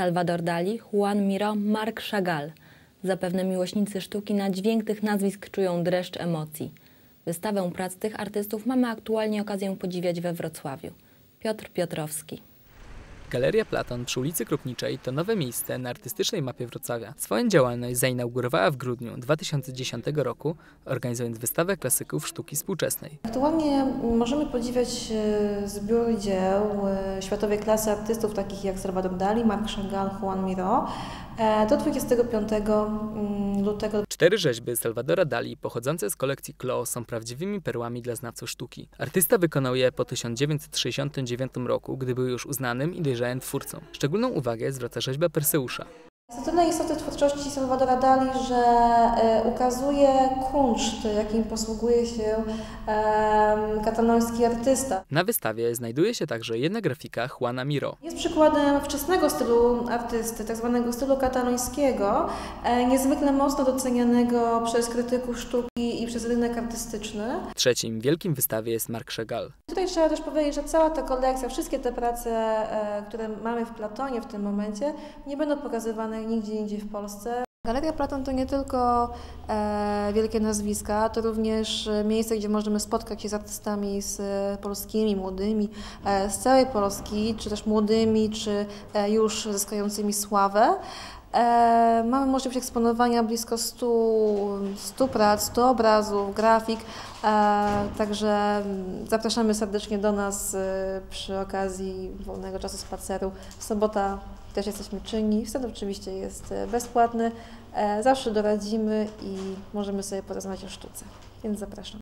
Salvador Dali, Juan Miro, Marc Chagall. Zapewne miłośnicy sztuki na dźwięk tych nazwisk czują dreszcz emocji. Wystawę prac tych artystów mamy aktualnie okazję podziwiać we Wrocławiu. Piotr Piotrowski. Galeria Platon przy ulicy Krupniczej to nowe miejsce na artystycznej mapie Wrocławia. Swoją działalność zainaugurowała w grudniu 2010 roku, organizując wystawę klasyków sztuki współczesnej. Aktualnie możemy podziwiać e, zbiór dzieł e, światowej klasy artystów takich jak Salvador Dali, Marc Chagall, Juan Miro e, do 25 mm, lutego. Cztery rzeźby Salvadora Dali pochodzące z kolekcji Klo są prawdziwymi perłami dla znawców sztuki. Artysta wykonał je po 1969 roku, gdy był już uznanym i dojrzałym twórcą. Szczególną uwagę zwraca rzeźba Perseusza. Istotne istoty twórczości Salvadora Dali, że e, ukazuje kunszt, jakim posługuje się e, kataloński artysta. Na wystawie znajduje się także jedna grafika Juana Miro. Jest przykładem wczesnego stylu artysty, tak zwanego stylu katalońskiego, e, niezwykle mocno docenianego przez krytyków sztuki i przez rynek artystyczny. Trzecim wielkim wystawie jest Marc Chagall. Tutaj trzeba też powiedzieć, że cała ta kolekcja, wszystkie te prace, e, które mamy w Platonie w tym momencie, nie będą pokazywane nigdzie indziej w Polsce. Galeria Platon to nie tylko e, wielkie nazwiska, to również e, miejsce, gdzie możemy spotkać się z artystami z polskimi, młodymi, e, z całej Polski, czy też młodymi, czy e, już zyskającymi sławę. E, mamy możliwość eksponowania blisko 100, 100 prac, 100 obrazów, grafik, e, także zapraszamy serdecznie do nas e, przy okazji wolnego czasu spaceru. Sobota też jesteśmy czynni, wstęp oczywiście jest e, bezpłatny, e, zawsze doradzimy i możemy sobie porozmawiać o sztuce, więc zapraszam.